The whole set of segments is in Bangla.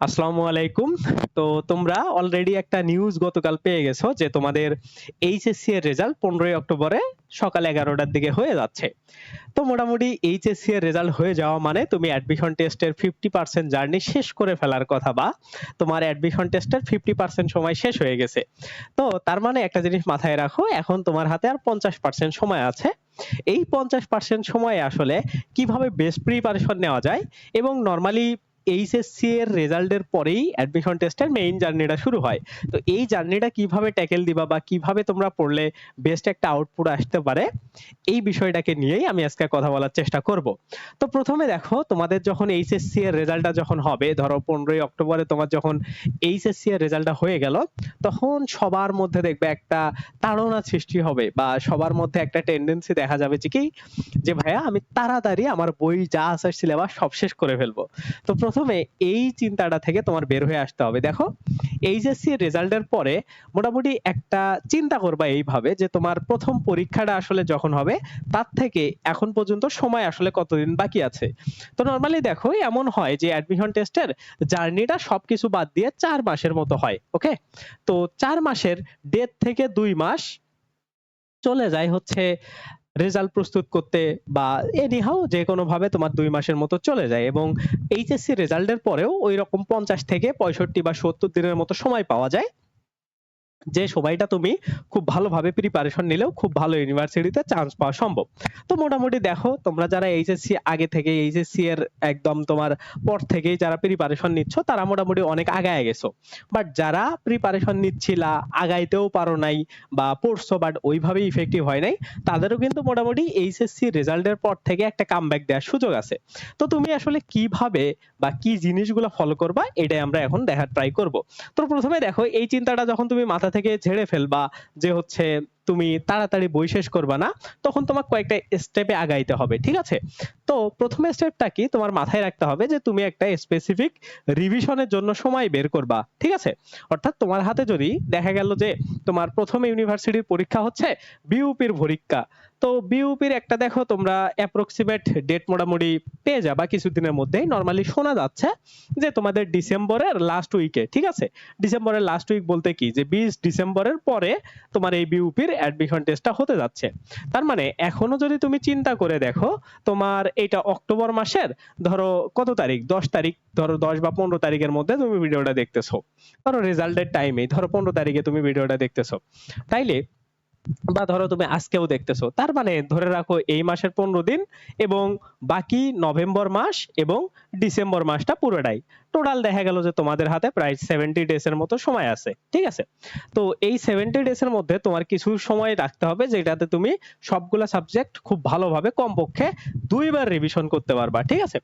আসসালামু আলাইকুম। তো তোমরা অলরেডি একটা নিউজ গতকাল পেয়ে গেছো যে তোমাদের এইচএসসি এর রেজাল্ট পনেরোই অক্টোবরে সকাল এগারোটার দিকে হয়ে যাচ্ছে। তো মোটামুটি এইচএসসি এর রেজাল্ট হয়ে যাওয়া মানে তুমি অ্যাডমিশন টেস্টের ফিফটি পার্সেন্ট জার্নি শেষ করে ফেলার কথা বা তোমার অ্যাডমিশন টেস্টের ফিফটি পার্সেন্ট সময় শেষ হয়ে গেছে। তো তার মানে একটা জিনিস মাথায় রাখো, এখন তোমার হাতে আর পঞ্চাশ পার্সেন্ট সময় আছে। এই পঞ্চাশ পার্সেন্ট সময়ে আসলে কীভাবে বেস্ট প্রিপারেশন নেওয়া যায় এবং নর্মালি এইচএসসি এর রেজাল্টের পরেই অ্যাডমিশন টেস্টের মেইন জার্নিটা শুরু হয়। তো এই জার্নিটা কীভাবে ট্যাকেল দিবা বা কীভাবে তোমরা পড়লে বেস্ট একটা আউটপুট আসতে পারে, এই বিষয়টাকে নিয়েই আমি আজকে কথা বলার চেষ্টা করব। তো প্রথমে দেখো, তোমাদের যখন এইচএসসি এর রেজাল্টটা যখন হবে, ধরো পনেরোই অক্টোবরে তোমার যখন এইচএসসি এর রেজাল্টটা হয়ে গেল, তখন সবার মধ্যে দেখবে একটা তাড়না সৃষ্টি হবে বা সবার মধ্যে একটা টেন্ডেন্সি দেখা যাবে যে কি, যে ভাইয়া আমি তাড়াতাড়ি আমার বই যা আছে সিলেবাস সব শেষ করে ফেলব। তো প্রথমে এই চিন্তাটা থেকে তোমার বের হয়ে আসতে হবে। দেখো, এইচএসসি রেজাল্টের পরে মোটামুটি একটা চিন্তা করবা এইভাবে যে তোমার প্রথম পরীক্ষাটা আসলে যখন হবে, তার থেকে এখন পর্যন্ত সময় আসলে কতদিন বাকি আছে? তো নর্মালি দেখো, এমন হয় যে অ্যাডমিশন টেস্টের জার্নিটা সবকিছু বাদ দিয়ে চার মাসের মতো হয় ওকে তো চার মাসের ডেট থেকে দুই মাস চলে যায় হচ্ছে রেজাল্ট প্রস্তুত করতে বা এনিহাও যে কোনোভাবে তোমার দুই মাসের মতো চলে যায় এবং এইচএসসি রেজাল্টের পরেও ওই রকম পঞ্চাশ থেকে পঁয়ষট্টি বা সত্তর দিনের মতো সময় পাওয়া যায়। যে সময়টা তুমি খুব ভালোভাবে প্রিপারেশন নিলেও খুব ভালো ইউনিভার্সিটিতে চান্স পাওয়া সম্ভব। তো মোটামুটি দেখো, তোমরা যারা এইচএসসি আগে থেকে এইচএসসি এর একদম তোমার পর থেকেই যারা প্রিপারেশন নিচ্ছ, তারা মোটামুটি অনেক আগায় গেছো। বাট যারা প্রিপারেশন নিচ্ছিলা, আগাইতেও পারো নাই বা পড়ছো বাট ওইভাবে ইফেক্টিভ হয় নাই, তাদেরও কিন্তু মোটামুটি এইচএসসি রেজাল্টের পর থেকে একটা কামব্যাক দেওয়ার সুযোগ আছে। তো তুমি আসলে কীভাবে বা কি জিনিসগুলো ফলো করবা, এটাই আমরা এখন দেখার ট্রাই করব। তো প্রথমে দেখো, এই চিন্তাটা যখন তুমি মাথা থেকে ঝেড়ে ফেলবা যে হচ্ছে তুমি তাড়াতাড়ি বই শেষ করবা না, তখন তোমার কয়েকটা স্টেপে আগাইতে হবে, ঠিক আছে? তো প্রথম স্টেপটা কি? তোমার মাথায় রাখতে হবে যে তুমি একটা স্পেসিফিক রিভিশনের জন্য সময় বের করবা, ঠিক আছে? অর্থাৎ তোমার হাতে যদি দেখা গেল যে তোমার প্রথম ইউনিভার্সিটির পরীক্ষা হচ্ছে বিউপির পরীক্ষা, তো বিউপির একটা দেখো তোমরা অ্যাপ্রক্সিমেট ডেট মোটামুটি পেয়ে যাবা কিছুদিনের মধ্যেই। নর্মালি শোনা যাচ্ছে যে তোমাদের ডিসেম্বরের লাস্ট উইকে ঠিক আছে? ডিসেম্বরের লাস্ট উইক বলতে কি? যে বিশ ডিসেম্বরের পরে তোমার এই বিউপির অ্যাডমিশন টেস্টটা হতে যাচ্ছে। তার মানে এখনও যদি তুমি চিন্তা করে দেখো, তোমার এটা অক্টোবর মাসের, ধরো কত তারিখ? দশ তারিখ, ধরো দশ বা পনেরো তারিখের মধ্যে তুমি ভিডিওটা দেখতেছো। ধরো রেজাল্টের টাইমে ধরো পনেরো তারিখে তুমি ভিডিওটা দেখতেছো। তাইলে, বা ধরো তুমি আজকেও দেখতেছো। তার মানে ধরে রাখো এই মাসের পনেরো দিন এবং বাকি নভেম্বর মাস এবং ডিসেম্বর মাসটা পুরোটাই। টোটাল দেখা গেল যে তোমাদের হাতে প্রায় সেভেন্টি ডেজ এর মতো সময় আছে, ঠিক আছে? তো এই সেভেন্টি ডেজ এর মধ্যে তোমার কিছু সময় রাখতে হবে যেটাতে তুমি সবগুলা সাবজেক্ট খুব ভালোভাবে কমপক্ষে দুইবার রিভিশন করতে পারবা, ঠিক আছে?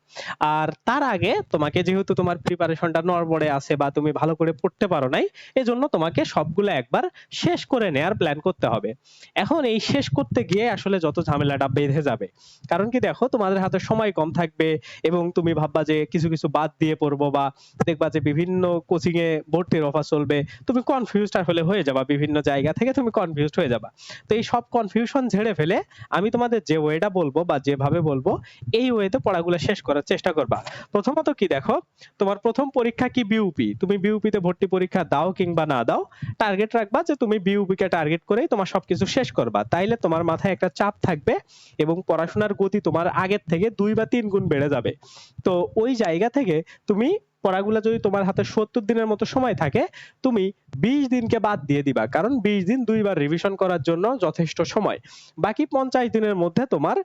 আর তার আগে তোমাকে যেহেতু তোমার প্রিপারেশনটা নড়বড়ে আছে বা তুমি ভালো করে পড়তে পারো নাই, এজন্য তোমাকে সবগুলো একবার শেষ করে নেয়ার প্ল্যান করতে হবে। এখন এই শেষ করতে গিয়ে আসলে যত ঝামেলাটা বেঁধে যাবে, কারণ কি দেখো তোমাদের হাতে সময় কম থাকবে এবং তুমি ভাববা যে কিছু কিছু বাদ দিয়ে পড়ব বা দেখবা যে বিভিন্ন কোচিং এ ভর্তির অফার চলবে, তুমি কনফিউজড আসলে হয়ে যাবা বিভিন্ন জায়গা থেকে তুমি কনফিউজড হয়ে যাবা। তো এই সব কনফিউশন ঝেড়ে ফেলে আমি তোমাদের যে ওয়েটা বলব বা যেভাবে বলব, এই ওয়েতে পড়াগুলো শেষ করার চেষ্টা করবা। প্রথমত কি দেখো, তোমার প্রথম পরীক্ষা কি বিউপি তুমি বিউপি তে ভর্তি পরীক্ষা দাও কিংবা না দাও টার্গেট রাখবা যে তুমি বিউপি কে টার্গেট করেই তোমার সবকিছু শেষ করবা। তাইলে তোমার মাথায় একটা চাপ থাকবে এবং পড়াশোনার গতি তোমার আগের থেকে দুই বা তিন গুণ বেড়ে যাবে। তো ওই জায়গা থেকে তুমি পড়াগুলো যদি তোমার হাতে সত্তর দিনের মতো সময় থাকে, তুমি বিশ দিনকে বাদ দিয়ে দিবা। কারণ বিশ দিন দুইবার রিভিশন করার জন্য যথেষ্ট সময়। বাকি পঞ্চাশ দিনের মধ্যে তোমার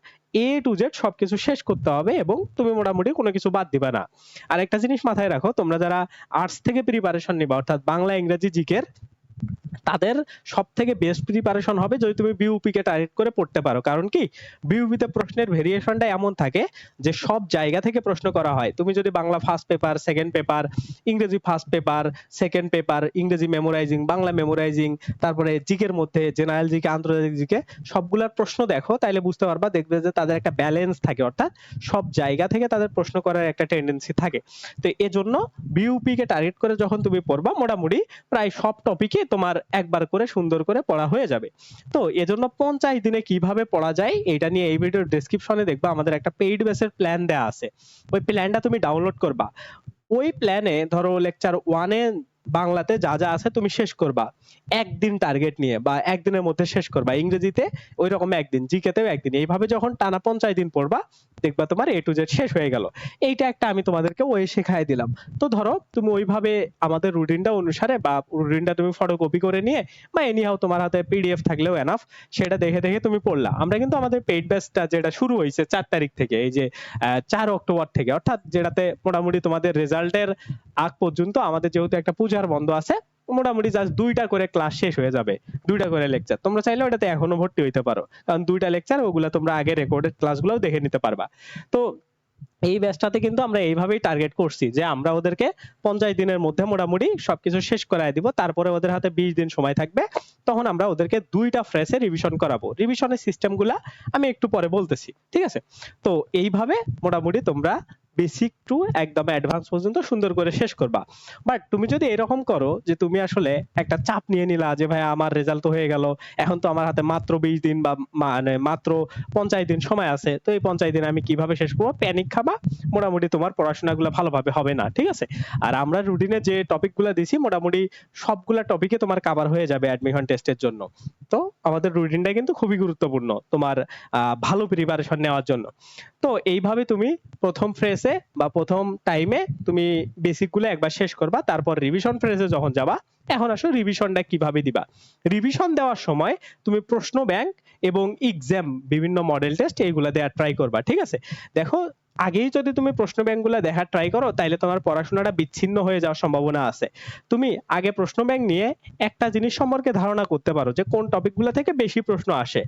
এ টু জেড সবকিছু শেষ করতে হবে এবং তুমি মোটামুটি কোনো কিছু বাদ দিবা না। আর একটা জিনিস মাথায় রাখো, তোমরা যারা আর্টস থেকে প্রিপারেশন নিবা, অর্থাৎ বাংলা, ইংরেজি জিকের তাদের সব থেকে বেস্ট প্রিপারেশন হবে যদি তুমি বিউপি কে টার্গেট করে পড়তে পারো। কারণ কি? বিউপি তে প্রশ্নের ভেরিয়েশনটা এমন থাকে যে সব জায়গা থেকে প্রশ্ন করা হয়। তুমি যদি Bangla first paper second paper ইংরেজি ফার্স্ট পেপার সেকেন্ড পেপার ইংরেজি মেমোরাইজিং বাংলা মেমোরাইজিং তারপরে জিকের মধ্যে জেনারেল জিকে, আন্তর্জাতিক জিকে, সবগুলার প্রশ্ন দেখো, তাইলে বুঝতে পারবা, দেখবে যে তাদের একটা ব্যালেন্স থাকে। অর্থাৎ সব জায়গা থেকে তাদের প্রশ্ন করার একটা টেন্ডেন্সি থাকে। তো এজন্য বিউপি কে টার্গেট করে যখন তুমি পড়বা, মোটামুটি প্রায় সব টপিকে তোমার একবার করে সুন্দর করে পড়া হয়ে যাবে। তো এজন্য পঞ্চাশ দিনে কীভাবে পড়া যায় এটা নিয়ে এই ভিডিওর ডেসক্রিপশনে দেখবা, আমাদের একটা পেইড বেসের প্ল্যান দেয়া আছে। ওই প্ল্যানটা তুমি ডাউনলোড করবা। ওই প্ল্যানে ধরো লেকচার ওয়ানে বাংলাতে যা যা আছে তুমি শেষ করবা। একদিন টার্গেট নিয়ে বা একদিনের মধ্যে শেষ করবা। ইংরেজিতে ওই রকম একদিন জিকেতেও একদিন। এইভাবে যখন টানা পঞ্চাশ দিন পড়বা দেখবা তোমার এ টু জেড শেষ হয়ে গেল। এইটা একটা আমি তোমাদেরকে ওই শেখাই দিলাম। তো ধরো, তুমি ওইভাবে আমাদের রুটিনটা অনুসারে বা রুটিনটা তুমি ফটোকপি করে নিয়ে বা এনিহাও তোমার হাতে পিডিএফ থাকলেও এনাফ সেটা দেখে দেখে তুমি পড়লা। আমরা কিন্তু আমাদের পেইড ব্যাচটা যেটা শুরু হয়েছে চার তারিখ থেকে, এই যে চার অক্টোবর থেকে, অর্থাৎ যেটাতে মোটামুটি তোমাদের রেজাল্টের আগ পর্যন্ত আমাদের যেহেতু একটা পূজার বন্ধ আছে মোটামুটি জাস্ট দুইটা করে ক্লাস শেষ হয়ে যাবে। দুইটা করে লেকচার তোমরা চাইলে ওটাতে এখনও ভর্তি হইতে পারো। কারণ দুইটা লেকচার ওগুলা তোমরা আগে রেকর্ডেড ক্লাসগুলোও দেখে নিতে পারবা। তো এই ব্যাচটাতে কিন্তু আমরা এইভাবেই টার্গেট করছি যে আমরা ওদেরকে পঞ্চাশ দিনের মধ্যে মোটামুটি সবকিছু শেষ করায় দিব। তারপরে ওদের হাতে বিশ দিন সময় থাকবে। তখন আমরা ওদেরকে দুইটা ফ্রেসে রিভিশন করাবো। রিভিশনের সিস্টেমগুলা আমি একটু পরে বলতেছি। ঠিক আছে? তো এইভাবে মোটামুটি তোমরা বেসিক টু একদম অ্যাডভান্স পর্যন্ত সুন্দর করে শেষ করবা। বাট তুমি যদি এরকম করো যে তুমি আসলে একটা চাপ নিয়ে নিলা যে ভাই আমার রেজাল্ট তো হয়ে গেল, এখন তো আমার হাতে মাত্র বিশ দিন বা মানে মাত্র পঞ্চাশ দিন সময় আছে, তো এই পঞ্চাশ দিন আমি কীভাবে শেষ করব? প্যানিক খাবা, মোটামুটি তোমার পড়াশোনাগুলো ভালোভাবে হবে না, ঠিক আছে? আর আমরা রুটিনে যে টপিকগুলো দিছি, মোটামুটি সবগুলা টপিকে তোমার কাভার হয়ে যাবে অ্যাডমিশন টেস্টের জন্য। তো আমাদের রুটিনটা কিন্তু খুবই গুরুত্বপূর্ণ তোমার ভালো প্রিপারেশন নেওয়ার জন্য। তো এইভাবে তুমি প্রথম ফ্রেসে বা প্রথম টাইমে তুমি বেসিকগুলো একবার শেষ করবা, তারপর রিভিশন ফ্রেসে যখন যাবা, এখন আসো রিভিশনটা কীভাবে দিবা? রিভিশন দেওয়ার সময় তুমি প্রশ্ন ব্যাংক এবং এক্সাম বিভিন্ন মডেল টেস্ট এইগুলা দেওয়ার ট্রাই করবা, ঠিক আছে? দেখো আগেই যদি তুমি প্রশ্ন ব্যাংকগুলো দেখার ট্রাই করো, তাইলে তোমার পড়াশোনাটা বিচ্ছিন্ন হয়ে যাওয়ার সম্ভাবনা আছে। তুমি আগে প্রশ্ন ব্যাংক নিয়ে একটা জিনিস সম্পর্কে ধারণা করতে পারো যে কোন টপিকগুলো থেকে বেশি প্রশ্ন আসে।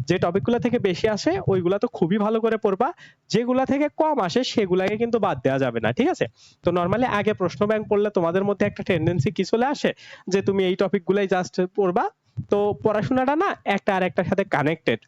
যে টপিকগুলো থেকে বেশি আসে, ওইগুলা তো খুবই ভালো করে পড়বা। যেগুলা থেকে কম আসে, সেগুলাকে কিন্তু বাদ দেওয়া যাবে না, ঠিক আছে? তো নর্মালি আগে প্রশ্ন ব্যাংক পড়লে তোমাদের মধ্যে একটা টেন্ডেন্সি কি চলে আসে? যে তুমি এই টপিকগুলাই জাস্ট পড়বা। তো পড়াশোনাটা না একটা আর একটার সাথে কানেক্টেড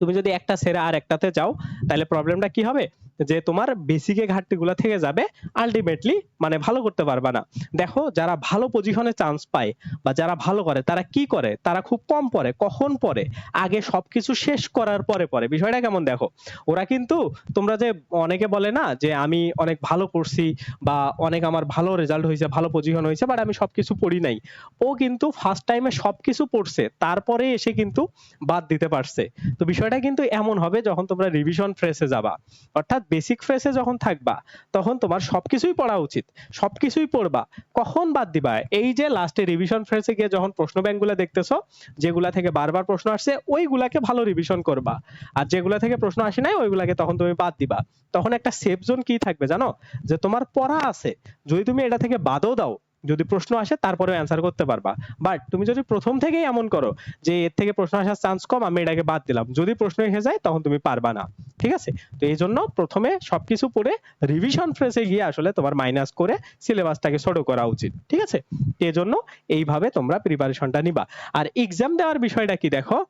তুমি যদি একটা ছেড়ে আর একটাতে যাও তাহলে প্রবলেমটা কি হবে? যে তোমার বেসিকে ঘাটতিগুলো থেকে যাবে আলটিমেটলি মানে ভালো করতে পারবা না। দেখো, যারা ভালো পজিশনে চান্স পায় বা যারা ভালো করে, তারা কি করে? তারা খুব কম পড়ে। কখন পড়ে? আগে সবকিছু শেষ করার পরে পরে বিষয়টা কেমন দেখো? ওরা কিন্তু তোমরা যে অনেকে বলে না যে আমি অনেক ভালো করছি বা অনেক আমার ভালো রেজাল্ট হয়েছে, ভালো পজিশন হয়েছে বাট আমি সবকিছু পড়ি নাই। ও কিন্তু ফার্স্ট টাইমে সবকিছু পড়ছে। তারপরে এসে কিন্তু বাদ দিতে পারছে। তো বিষয়টা কিন্তু এমন হবে যখন তোমরা রিভিশন ফ্রেসে যাবা। অর্থাৎ বেসিক ফ্রেসে যখন থাকবা, তখন তোমার সবকিছুই পড়া উচিত। সবকিছুই পড়বা। কখন বাদ দিবা? এই যে লাস্টে রিভিশন ফ্রেসে গিয়ে যখন প্রশ্ন ব্যাংকগুলো দেখতেছো, যেগুলা থেকে বারবার প্রশ্ন আসছে, ওইগুলাকে ভালো রিভিশন করবা। আর যেগুলা থেকে প্রশ্ন আসে নাই, ওইগুলাকে তখন তুমি বাদ দিবা। তখন একটা সেফ জোন কি থাকবে জানো? যে তোমার পড়া আছে। যদি তুমি এটা থেকে বাদও দাও যদি প্রশ্ন আসে তারপরে অ্যান্সার করতে পারবা। বাট তুমি যদি প্রথম থেকেই এমন করো যে এর থেকে প্রশ্ন আসার চান্স কম, আমি এটাকে বাদ দিলাম। যদি প্রশ্ন এসে যায়, তখন তুমি পারবা না। ঠিক আছে? তো এই জন্য প্রথমে সবকিছু পড়ে রিভিশন ফ্রেসে গিয়ে আসলে তোমার মাইনাস করে সিলেবাসটাকে ছোট করা উচিত। ঠিক আছে? এই জন্য এইভাবে তোমরা প্রিপারেশনটা নিবা। আর এক্সাম দেওয়ার বিষয়টা কি দেখো?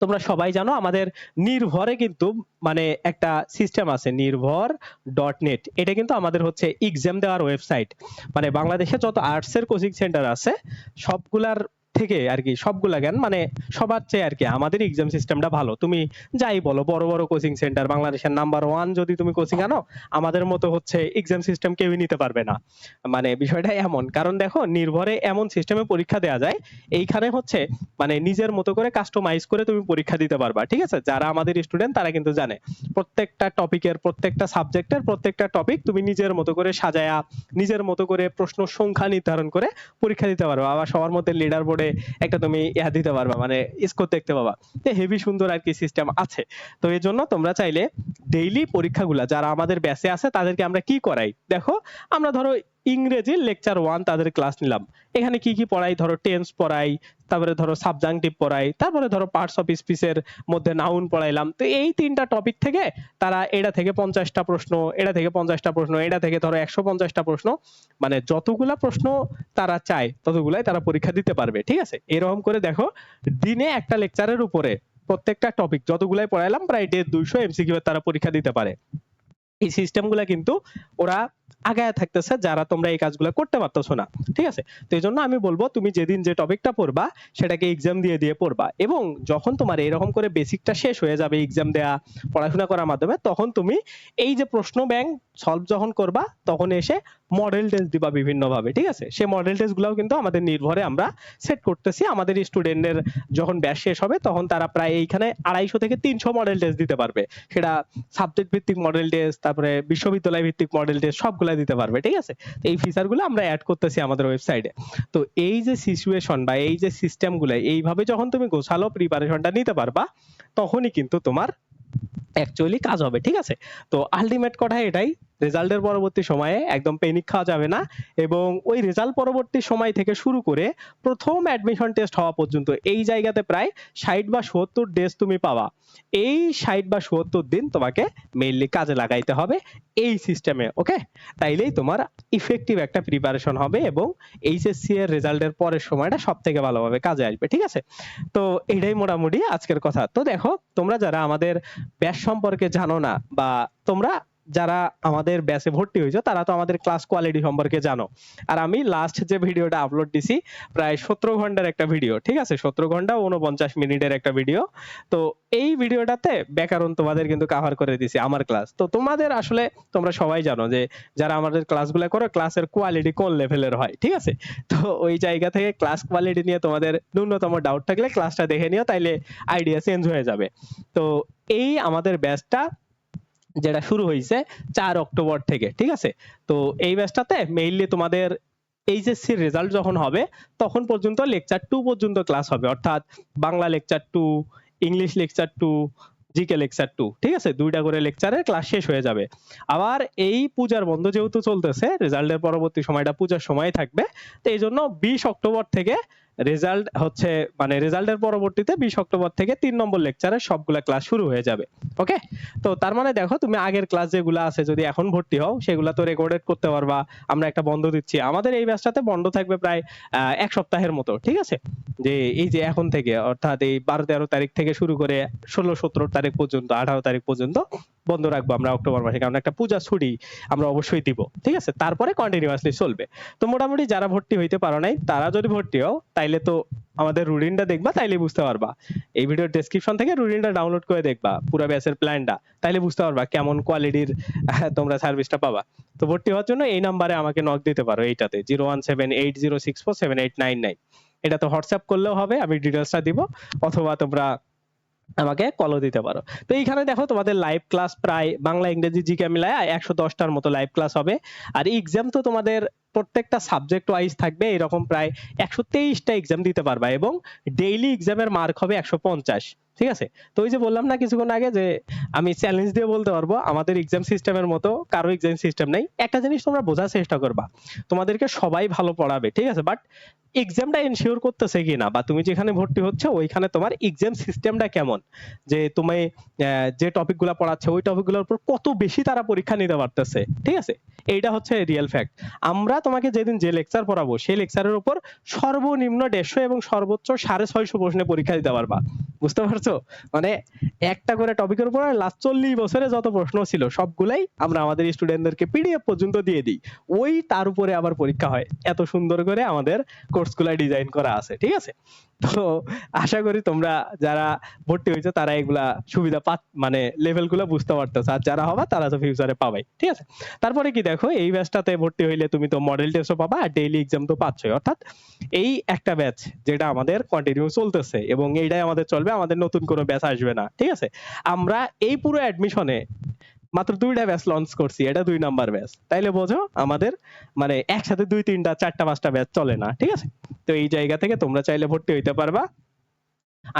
তোমরা সবাই জানো আমাদের নির্ভরে কিন্তু মানে একটা সিস্টেম আছে নির্ভর ডট নেট এটা কিন্তু আমাদের হচ্ছে এক্সাম দেওয়ার ওয়েবসাইট মানে বাংলাদেশে যত আর্টসের কোচিং সেন্টার আছে, সবগুলার থেকে আর কি সবগুলা জ্ঞান মানে সবার চেয়ে আর কি আমাদের এক্সাম সিস্টেমটা ভালো। তুমি যাই বলো, বড় বড় কোচিং সেন্টার বাংলাদেশের নাম্বার ওয়ান যদি তুমি কোচিং আনো, আমাদের মতো হচ্ছে এক্সাম সিস্টেম কেউই নিতে পারবে না। মানে বিষয়টা এমন, কারণ দেখো, নির্ভরে এমন সিস্টেমে পরীক্ষা দেওয়া যায়, এইখানে হচ্ছে মানে নিজের মতো করে কাস্টমাইজ করে তুমি পরীক্ষা দিতে পারবা, ঠিক আছে? যারা আমাদের স্টুডেন্ট তারা কিন্তু জানে। প্রত্যেকটা টপিকের প্রত্যেকটা সাবজেক্টের প্রত্যেকটা টপিক তুমি নিজের মতো করে সাজায়া, নিজের মতো করে প্রশ্ন সংখ্যা নির্ধারণ করে পরীক্ষা দিতে পারবা। আবার সবার মধ্যে লিডার বোর্ডে একটা তুমি ইয়া দিতে পারবা মানে স্কোর দেখতে পাবা। তো হেভি সুন্দর আর কি সিস্টেম আছে। তো এই জন্য তোমরা চাইলে ডেইলি পরীক্ষাগুলা, যারা আমাদের ব্যাচে আছে, তাদেরকে আমরা কি করাই? দেখো, আমরা ধরো ইংরেজি লেকচার ওয়ান তাদের ক্লাস নিলাম। এখানে কি কি পড়াই? ধরো টেন্স পড়াই, তারপরে ধরো সাবজাংটিভ পড়াই, তারপরে ধরো পার্টস অফ স্পিচের মধ্যে নাউন পড়াইলাম। তো এই তিনটা টপিক থেকে তারা এটা থেকে পঞ্চাশটা প্রশ্ন, এটা থেকে পঞ্চাশটা প্রশ্ন, এটা থেকে ধরো একশো পঞ্চাশটা প্রশ্ন মানে যতগুলা প্রশ্ন তারা চায়, ততগুলাই তারা পরীক্ষা দিতে পারবে, ঠিক আছে? এরকম করে দেখো, দিনে একটা লেকচারের উপরে প্রত্যেকটা টপিক যতগুলাই পড়াইলাম, প্রায় দেড় দুইশো এমসিকিউ তারা পরীক্ষা দিতে পারে। এই সিস্টেমগুলা কিন্তু ওরা আগায় থাকতেছে যারা তোমরা এই কাজগুলো করতে পারতেছো না, ঠিক আছে? তো এই জন্য আমি বলব, তুমি যেদিন যে টপিকটা পড়বা, সেটাকে এক্সাম দিয়ে দিয়ে পড়বা এবং যখন তোমার এরকম করে বেসিকটা শেষ হয়ে যাবে এক্সাম দেয়া, পড়াশোনা করার মাধ্যমে, তখন তুমি এই যে প্রশ্ন ব্যাংক সলভ যখন করবা, তখন এসে মডেল টেস্ট দিবা বিভিন্ন ভাবে ঠিক আছে? সেই মডেল টেস্ট গুলাও কিন্তু আমাদের নির্ভরে আমরা সেট করতেছি। আমাদের স্টুডেন্টদের যখন ব্যাচ শেষ হবে, তখন তারা প্রায় এইখানে আড়াইশো থেকে তিনশো মডেল টেস্ট দিতে পারবে। সেটা সাবজেক্ট ভিত্তিক মডেল টেস্ট তারপরে বিশ্ববিদ্যালয় ভিত্তিক মডেল টেস্ট সবগুলা দিতে পারবে, ঠিক আছে? তো এই ফিচারগুলো আমরা অ্যাড করতেছি আমাদের ওয়েবসাইটে তো এই যে সিচুয়েশন বা এই যে সিস্টেমগুলো এইভাবে যখন তুমি গোছালো প্রিপারেশনটা নিতে পারবা, তখনই কিন্তু তোমার অ্যাকচুয়ালি কাজ হবে, ঠিক আছে? তো আলটিমেট কথা এটাই রেজাল্টের পরবর্তী সময়ে একদম পেনিক খাওয়া যাবে না এবং ওই রেজাল্ট পরবর্তী সময় থেকে শুরু করে প্রথম অ্যাডমিশন টেস্ট হওয়া পর্যন্ত এই জায়গাতে প্রায় ষাট বা সত্তর ডেজ তুমি পাবা। এই ষাট বা সত্তর দিন তোমাকে মেইনলি কাজে লাগাইতে হবে এই সিস্টেমে ওকে তাইলেই তোমার ইফেক্টিভ একটা প্রিপারেশন হবে এবং এইচএসসি এর রেজাল্টের পরের সময়টা সব থেকে ভালোভাবে কাজে আসবে, ঠিক আছে? তো এটাই মোটামুটি আজকের কথা। তো দেখো, তোমরা যারা আমাদের ব্যাস সম্পর্কে জানো না বা তোমরা যারা আমাদের ব্যাচে ভর্তি হয়েছে, তারা তো আমাদের ক্লাস কোয়ালিটি সম্পর্কে জানো। আর আমি লাস্ট যে ভিডিওটা আপলোড দিছি, প্রায় সতেরো ঘণ্টার একটা ভিডিও ঠিক আছে? সতেরো ঘণ্টা উনপঞ্চাশ মিনিটের একটা ভিডিও তো এই ভিডিওটাতে ব্যাকরণ তোমাদের কিন্তু কাভার করে দিছি আমার ক্লাস তো তোমাদের আসলে, তোমরা সবাই জানো যে, যারা আমাদের ক্লাসগুলো করো ক্লাসের কোয়ালিটি কোন লেভেলের হয়, ঠিক আছে? তো ওই জায়গা থেকে ক্লাস কোয়ালিটি নিয়ে তোমাদের ন্যূনতম ডাউট থাকলে ক্লাসটা দেখে নিও, তাইলে আইডিয়া চেঞ্জ হয়ে যাবে। তো এই আমাদের ব্যাচটা যেটা শুরু হয়েছে চার অক্টোবর থেকে, ঠিক আছে? তো এই ব্যাচটাতে মেইনলি তোমাদের এইচএসসির রেজাল্ট যখন হবে, তখন পর্যন্ত লেকচার টু পর্যন্ত ক্লাস হবে। অর্থাৎ Bangla lecture two English lecture two GK lecture two ঠিক আছে? দুইটা করে লেকচারের ক্লাস শেষ হয়ে যাবে। আবার এই পূজার বন্ধ যেহেতু চলতেছে রেজাল্টের পরবর্তী সময়টা পূজার সময় থাকবে, তো এই জন্য বিশ অক্টোবর থেকে রেজাল্ট হচ্ছে মানে রেজাল্টের পরবর্তীতে বিশ অক্টোবর থেকে তিন নম্বর লেকচারের সবগুলা ক্লাস শুরু হয়ে যাবে ওকে তো তার মানে দেখো, তুমি আগের ক্লাস যেগুলো আছে, যদি এখন ভর্তি হও, সেগুলো তো রেকর্ডেড করতে পারবা, আমরা একটা বন্ধ দিচ্ছি। আমাদের এই ব্যাচটাতে বন্ধ থাকবে প্রায় এক সপ্তাহের মতো, ঠিক আছে? যে এই যে এখন থেকে, অর্থাৎ এই বারো তেরো তারিখ থেকে শুরু করে ষোলো সতেরো তারিখ পর্যন্ত, আঠারো তারিখ পর্যন্ত বন্ধ রাখব আমরা অক্টোবর মাসে, কারণ একটা পূজা ছুটি আমরা অবশ্যই দিব, ঠিক আছে? তারপরে কন্টিনিউয়াসলি চলবে। তো মোটামুটি যারা ভর্তি হইতে পারো নাই, তারা যদি ভর্তি হও, তাইলে তো আমাদের রুটিনটা দেখবা, তাইলে বুঝতে পারবা। এই ভিডিওর ডেসক্রিপশন থেকে রুটিনটা ডাউনলোড করে দেখবা, পুরো ব্যাচের প্ল্যানটা তাইলে বুঝতে পারবা কেমন কোয়ালিটির তোমরা সার্ভিসটা পাবা। তো ভর্তি হওয়ার জন্য এই নাম্বারে আমাকে নক দিতে পারো এইটাতে zero one seven eight zero six four seven eight nine nine এটা তো হোয়াটসঅ্যাপ করলেও হবে, আমি ডিটেলসটা দিব, অথবা তোমরা আমাকে কলও দিতে পারো। তো এইখানে দেখো তোমাদের লাইভ ক্লাস প্রায় বাংলা, ইংরেজি জিকে মিলায় একশো দশটার মতো লাইভ ক্লাস হবে। আর এক্সাম তো তোমাদের প্রত্যেকটা সাবজেক্ট ওয়াইজ থাকবে, এরকম প্রায় একশো তেইশটা এক্সাম দিতে পারবা এবং ডেইলি এক্সামের মার্ক হবে একশো পঞ্চাশ। ঠিক আছে? তো ওই যে বললাম না কিছুক্ষণ আগে যে আমি চ্যালেঞ্জ দিয়ে বলতে পারব, আমাদের এক্সাম সিস্টেমের মতো কারও এক্সাম সিস্টেম নেই। একটা জিনিস তোমরা বোঝার চেষ্টা করবা, তোমাদেরকে সবাই ভালো পড়াবে, ঠিক আছে? বাট এক্সামটা এনশিওর করতেছে কিনা বা তুমি যেখানে ভর্তি হচ্ছে, ওইখানে তোমার এক্সাম সিস্টেমটা কেমন? যে তুমি যে টপিকগুলো পড়াচ্ছে, ওই টপিকগুলোর উপর কত বেশি তারা পরীক্ষা নিতে পারতেছে, ঠিক আছে? এইটা হচ্ছে রিয়েল ফ্যাক্ট আমরা তোমাকে যেদিন যে লেকচার পড়াবো, সেই লেকচারের উপর সর্বনিম্ন দেড়শো এবং সর্বোচ্চ সাড়ে ছয়শো প্রশ্নে পরীক্ষা দিতে পারবা। বুঝতে পারছ? মানে একটা করে টপিকের উপর লাস্ট চল্লিশ বছরে যত প্রশ্ন ছিল, সবগুলাই আমরা আমাদের স্টুডেন্টদেরকে পিডিএফ পর্যন্ত দিয়ে দিই। ওই তার উপরে আবার পরীক্ষা হয়। এত সুন্দর করে আমাদের কোর্সগুলা ডিজাইন করা আছে, ঠিক আছে? তো আশা করি তোমরা যারা ভর্তি হয়েছে, তারা এগুলা সুবিধা পা মানে লেভেলগুলো বুঝতে পারতেছে। আর যারা হবে, তারা তো ফিউচারে পাবে ঠিক আছে? তারপরে কি দেখো, এই ব্যাচটাতে ভর্তি হইলে তুমি তো মডেল টেস্টও পাবা আর ডেইলি এক্সাম তো পাচ্ছই। অর্থাৎ এই একটা ব্যাচ যেটা আমাদের কন্টিনিউ চলতেছে এবং এইটাই আমাদের চলবে, আমাদের নতুন কোনো ব্যাচ আসবে না, ঠিক আছে? আমরা এই পুরো অ্যাডমিশনে মাত্র দুইটা ব্যাচ লঞ্চ করছি, এটা দুই নাম্বার ব্যাচ তাইলে বোঝো আমাদের মানে একসাথে দুই, তিনটা, চারটা, পাঁচটা ব্যাচ চলে না, ঠিক আছে? তো এই জায়গা থেকে তোমরা চাইলে ভর্তি হইতে পারবা।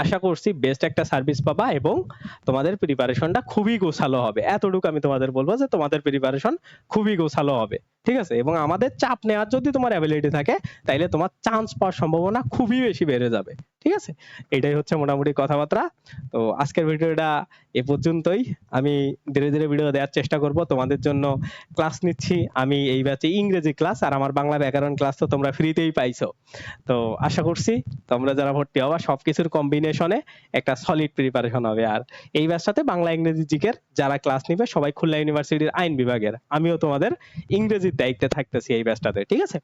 আশা করছি বেস্ট একটা সার্ভিস পাবা এবং তোমাদের প্রিপারেশনটা খুবই গোছালো হবে। এতটুকু আমি তোমাদের বলব যে তোমাদের প্রিপারেশন খুবই গোছালো হবে, ঠিক আছে? এবং আমাদের চাপ নেওয়ার যদি তোমার অ্যাবিলিটি থাকে, তাইলে তোমার চান্স পাওয়ার সম্ভাবনা খুবই বেশি বেড়ে যাবে, ঠিক আছে? এটাই হচ্ছে মোটামুটি কথাবার্তা। তো আজকের ভিডিওটা এ পর্যন্তই। আমি ধীরে ধীরে ভিডিও দেওয়ার চেষ্টা করব। তোমাদের জন্য ক্লাস নিচ্ছি। আমি এই ব্যাচে ইংরেজি ক্লাস আর আমার বাংলা ব্যাকরণ ক্লাস তো তোমরা ফ্রিতেই পাইছো। তো আশা করছি তোমরা যারা ভর্তি হবা, সবকিছুর কম্বিনেশনে একটা সলিড প্রিপারেশন হবে। আর এই ব্যাচটাতে বাংলা ইংরেজি জিকের যারা ক্লাস নিবে, সবাই খুলনা ইউনিভার্সিটির আইন বিভাগের। আমিও তোমাদের ইংরেজির দায়িত্বে থাকতেছি এই ব্যাচটাতে ঠিক আছে?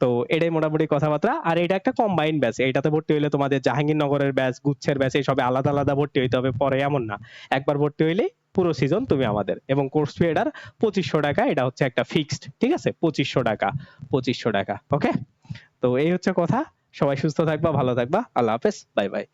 তো এটাই মোটামুটি কথাবার্তা। আর এটা একটা কম্বাইন ব্যাচ এটাতে ভর্তি হইলে তোমাদের জাহাঙ্গীরনগরের ব্যাচ গুচ্ছের ব্যাচ এইসবে আলাদা আলাদা ভর্তি হইতে হবে, পরে এমন না। একবার ভর্তি হইলে পুরো সিজন তুমি আমাদের। এবং কোর্স ফি এটার পঁচিশশো টাকা, এটা হচ্ছে একটা ফিক্সড ঠিক আছে? পঁচিশশো টাকা পঁচিশশো টাকা ওকে তো এই হচ্ছে কথা। সবাই সুস্থ থাকবা, ভালো থাকবা। আল্লাহ হাফেজ বাই বাই